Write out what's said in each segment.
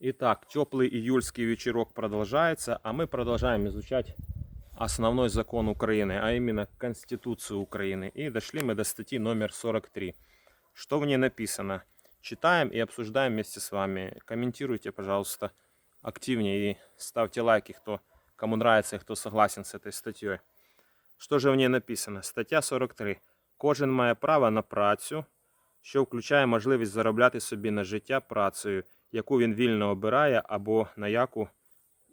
Итак, теплый июльский вечерок продолжается, а мы продолжаем изучать основной закон Украины, а именно Конституцию Украины. И дошли мы до статьи номер 43. Что в ней написано? Читаем и обсуждаем вместе с вами. Комментируйте, пожалуйста, активнее и ставьте лайки, кто, кому нравится и кто согласен с этой статьей. Що ж в ній написано? Стаття 43. Кожен має право на працю, що включає можливість заробляти собі на життя працею, яку він вільно обирає, або на яку,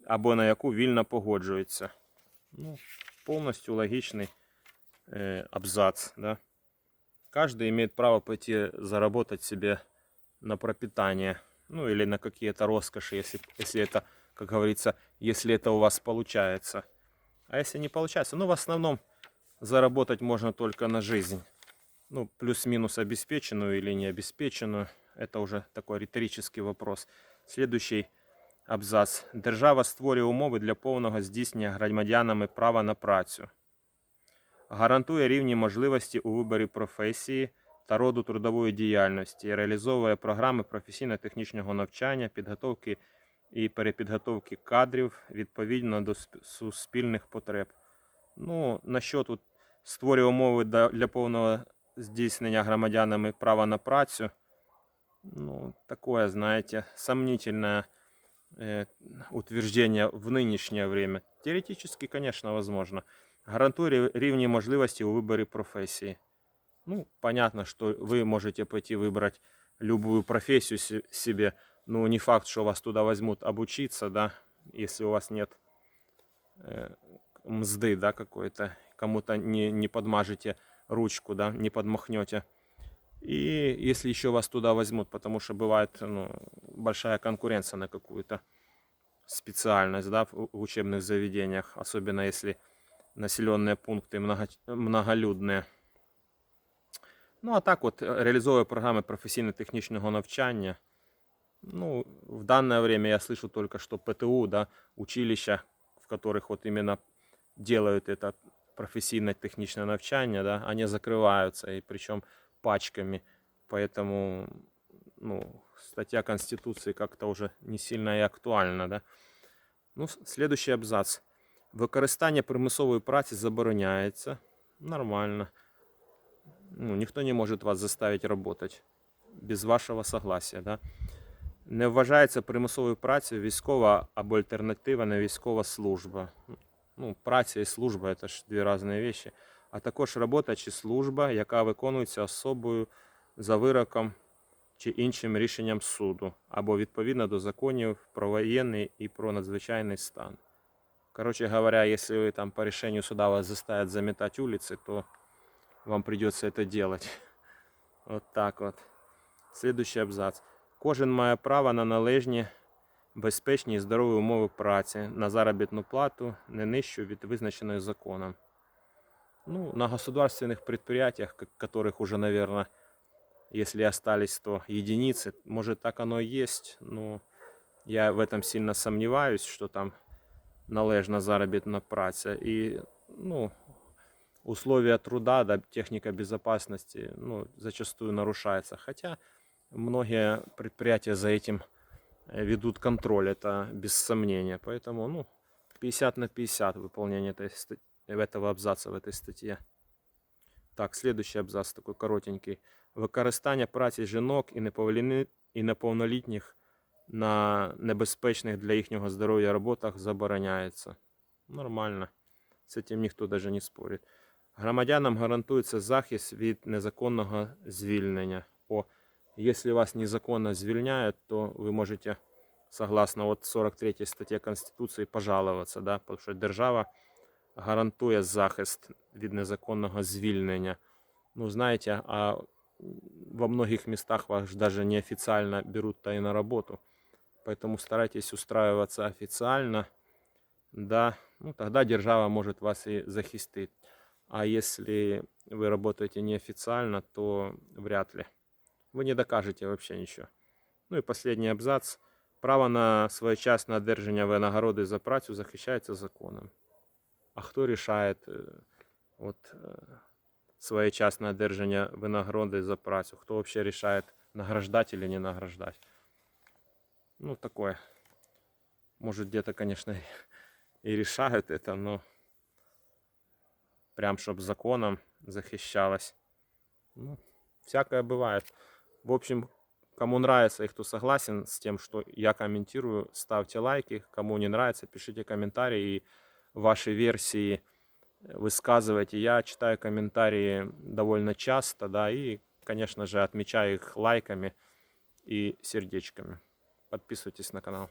або на яку вільно погоджується. Ну, повністю логічний э, абзац. Да? Каждый имеет право пойти заработать себе на пропитание, ну или на какие-то роскоши, если, если это, как говорится, если это у вас получается. А если не получается, ну в основном заработать можно только на жизнь. Ну, плюс-минус обеспеченную или не обеспеченную. Это уже такой риторический вопрос. Следующий абзац. Держава створює умови для повного здійснення громадянами права на працю. Гарантує рівні можливості у виборі професії та роду трудової діяльності, реалізовує програми професійно-технічного навчання, підготовки і перепідготовки кадрів відповідно до суспільних потреб. Ну, на що тут створює умови для повного здійснення громадянами права на працю. Ну, такое, знаете, сомнительное э, утверждение в нынешнее время. Теоретически, конечно, возможно. Гарантує рів- рівні можливості у виборі професії. Ну, понятно, что вы можете пойти выбрать любую профессию се- себе, но не факт, что вас туда возьмут обучиться, да, если у вас нет э, мзды, да, какой-то, кому-то не, не подмажете ручку, да, не подмахнете. И если еще вас туда возьмут, потому что бывает ну, большая конкуренция на какую-то специальность, да, в в учебных заведениях, особенно если населенные пункты много, многолюдные. Ну, а так от е, реалізовує програми професійно-технічного навчання. Ну, в данное время я слышу только, что ПТУ, да, училища, в которых вот именно делают это професійно-технічне навчання, да, они закрываются, и причем пачками. Поэтому, ну, статья Конституции как-то уже не сильно и актуальна, да. Ну, с- следующий абзац. Використання примусової праці забороняється. Нормально. Ну, ніхто не може вас заставити работать без вашого согласия. Да? Не вважається примусовою працею військова або альтернатива військова служба. Ну, праця і служба це ж дві різні речі. А також робота чи служба, яка виконується особою за вироком чи іншим рішенням суду, або відповідно до законів про воєнний і про надзвичайний стан. Короче говоря, если вы там по решению суда вас заставят заметать улицы, то вам придется это делать. Вот так вот. Следующий абзац. Кожен має право на належні, безпечні і здорові умови праці, на заробітну плату, не нижчу від визначеної законом. Ну, на государственных предприятиях, которых уже, наверное, если остались, то единицы, может так оно и есть, но я в этом сильно сомневаюсь, что там належна заробітна праця. І ну, условия труда, да, техника безопасности ну, зачастую нарушается. Хотя многие предприятия за этим э, ведут контроль, это без сомнения. Поэтому ну, 50 на 50 выполнение этой, ста- этого абзаца в этой статье. Так, следующий абзац такой коротенький. Використання праці жінок і неповнолітніх, на небезпечних для їхнього здоров'я роботах забороняється. Нормально. З цим ніхто навіть не спорить. Громадянам гарантується захист від незаконного звільнення. О, якщо вас незаконно звільняють, то ви можете, согласно вот 43 статті Конституції, пожаловаться, да, тому що держава гарантує захист від незаконного звільнення. Ну, знаете, а во многих местах вас даже неофициально берут то и на работу. Поэтому старайтесь устраиваться официально. Да, ну тогда держава может вас и захистить. А если вы работаете неофициально, то вряд ли. Вы не докажете вообще ничего. Ну и последний абзац. Право на своєчасне одержання винагороди за працю захищається законом. А хто рішає е, от, е, своєчасне одержання винагороди за працю? Хто взагалі рішає, награждати чи не награждати? Ну, такое. Может, где-то, конечно, и решают это, но прям, чтобы законом захищалось. Ну, всякое бывает. В общем, кому нравится и кто согласен с тем, что я комментирую, ставьте лайки. Кому не нравится, пишите комментарии и ваши версии высказывайте. Я читаю комментарии довольно часто, да, и, конечно же, отмечаю их лайками и сердечками. Подписывайтесь на канал.